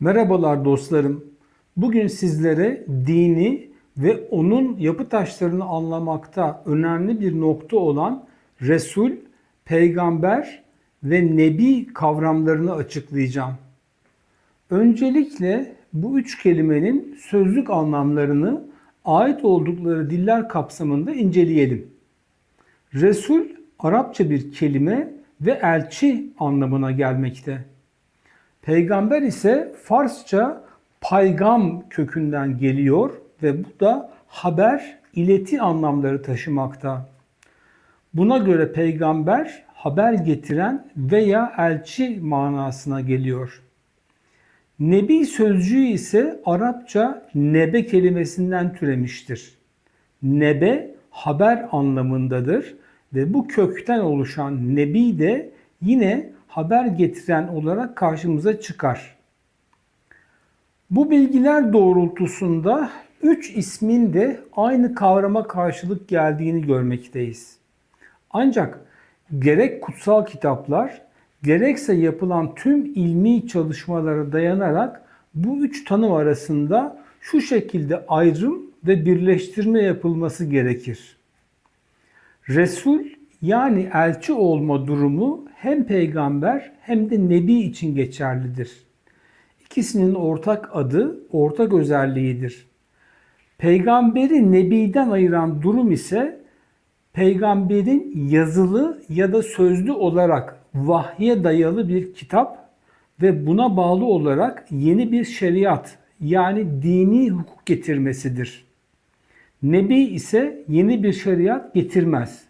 Merhabalar dostlarım. Bugün sizlere dini ve onun yapı taşlarını anlamakta önemli bir nokta olan Resul, Peygamber ve Nebi kavramlarını açıklayacağım. Öncelikle bu üç kelimenin sözlük anlamlarını ait oldukları diller kapsamında inceleyelim. Resul Arapça bir kelime ve elçi anlamına gelmekte. Peygamber ise Farsça paygam kökünden geliyor ve bu da haber, ileti anlamları taşımakta. Buna göre peygamber haber getiren veya elçi manasına geliyor. Nebi sözcüğü ise Arapça nebe kelimesinden türemiştir. Nebe haber anlamındadır ve bu kökten oluşan nebi de yine haber getiren olarak karşımıza çıkar. Bu bilgiler doğrultusunda üç ismin de aynı kavrama karşılık geldiğini görmekteyiz. Ancak gerek kutsal kitaplar gerekse yapılan tüm ilmi çalışmalara dayanarak bu üç tanım arasında şu şekilde ayrım ve birleştirme yapılması gerekir. Resul yani elçi olma durumu hem peygamber hem de nebi için geçerlidir. İkisinin ortak adı, ortak özelliğidir. Peygamberi nebiden ayıran durum ise peygamberin yazılı ya da sözlü olarak vahye dayalı bir kitap ve buna bağlı olarak yeni bir şeriat yani dini hukuk getirmesidir. Nebi ise yeni bir şeriat getirmez.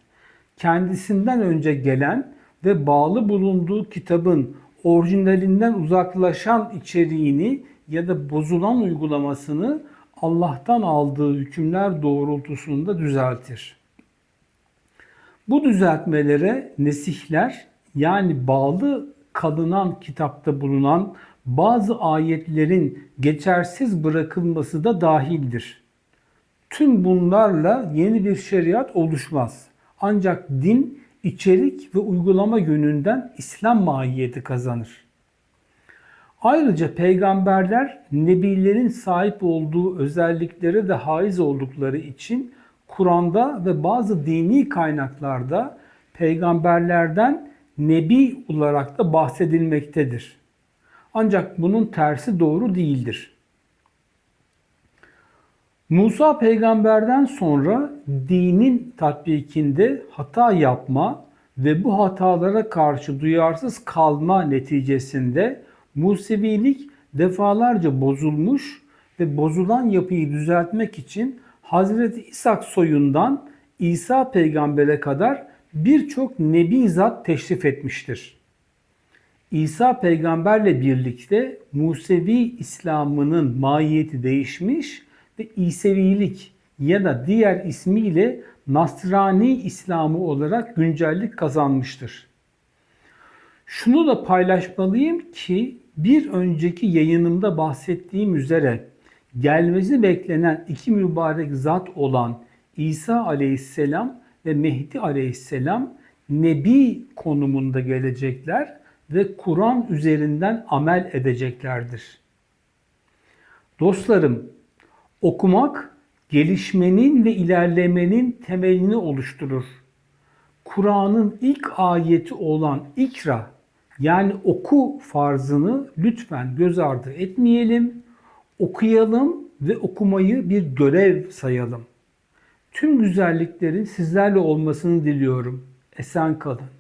Kendisinden önce gelen ve bağlı bulunduğu kitabın orijinalinden uzaklaşan içeriğini ya da bozulan uygulamasını Allah'tan aldığı hükümler doğrultusunda düzeltir. Bu düzeltmelere nesihler yani bağlı kalınan kitapta bulunan bazı ayetlerin geçersiz bırakılması da dahildir. Tüm bunlarla yeni bir şeriat oluşmaz. Ancak din içerik ve uygulama yönünden İslam mahiyeti kazanır. Ayrıca peygamberler nebilerin sahip olduğu özelliklere de haiz oldukları için Kur'an'da ve bazı dini kaynaklarda peygamberlerden nebi olarak da bahsedilmektedir. Ancak bunun tersi doğru değildir. Musa peygamberden sonra dinin tatbikinde hata yapma ve bu hatalara karşı duyarsız kalma neticesinde Musevilik defalarca bozulmuş ve bozulan yapıyı düzeltmek için Hazreti İshak soyundan İsa peygambere kadar birçok nebi zat teşrif etmiştir. İsa peygamberle birlikte Musevi İslam'ının mahiyeti değişmiş ve İsevilik ya da diğer ismiyle Nasrani İslamı olarak güncellik kazanmıştır. Şunu da paylaşmalıyım ki bir önceki yayınımda bahsettiğim üzere gelmesi beklenen iki mübarek zat olan İsa aleyhisselam ve Mehdi aleyhisselam nebi konumunda gelecekler ve Kur'an üzerinden amel edeceklerdir. Dostlarım, okumak gelişmenin ve ilerlemenin temelini oluşturur. Kur'an'ın ilk ayeti olan ikra yani oku farzını lütfen göz ardı etmeyelim. Okuyalım ve okumayı bir görev sayalım. Tüm güzelliklerin sizlerle olmasını diliyorum. Esen kalın.